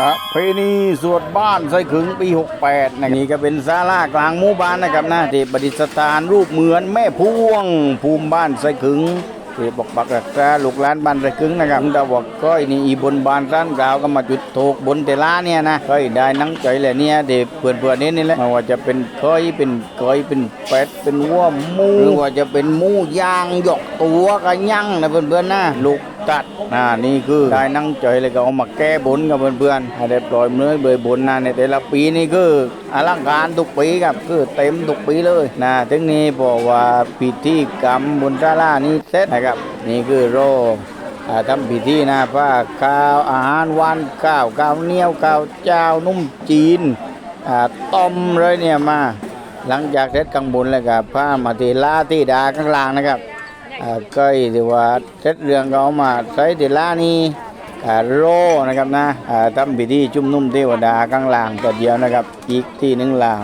อะเพณีสวดบ้านไส้ขึงปี 68นะนี่ก็เป็นศาลากลางหมู่บ้านนะครับนะที่ประดิษฐานรูปเหมือนแม่พวง ภูมิบ้านไส้ขึงที่บอกปักรักษาลูกหลานบ้านไส้ขึงนะครับดาวบอกก้อยนี่อีบนบานร้านกล่าวก็มาจุดโถกบนเตลาเนี่ยนะก้อยได้นังใจเลยเนี่ยเด็กเพื่อนเพื่อนนี่นี่แหละไม่ว่าจะเป็นก้อยเป็นก้อยเป็นเป็ดเป็นวัวมูหรือว่าจะเป็นมูย่างหยอกตัวกันยั่งนะเพื่อนๆนะลูก ตัดอ่านี่คือได้นั่งใจเลยก็เอามาแก้บนกับเพื่อนๆให้ได้ปล่อยเนื้อเบยบนนะในแต่ละปีนี่คืออลังการทุกปีครับคือเต็มทุกปีเลยนะถึงนี้บอกว่าพิธีกรรมบนศาลานี้เสร็จนะครับ นี่คือโรอ่าทำพิธีนะผ้าข้าวอาหารหวานข้าวข้าวเหนียวข้าวเจ้านุ่มจีนอ่าต้มเลยเนี่ยมา หลังจากเสร็จข้างบนแล้วก็ผ้ามาทีลาที่ดาข้างล่างนะครับ อ่าก้อยที่ว่าเสร็ดเรื่องเขามาใช้เดล่านี่อ่าโรนะครับนะอ่าทำพิธีจุ่มนุ่มเทวดากลางล่างแต่เดียวนะครับ อีกที่หนึ่งล่าง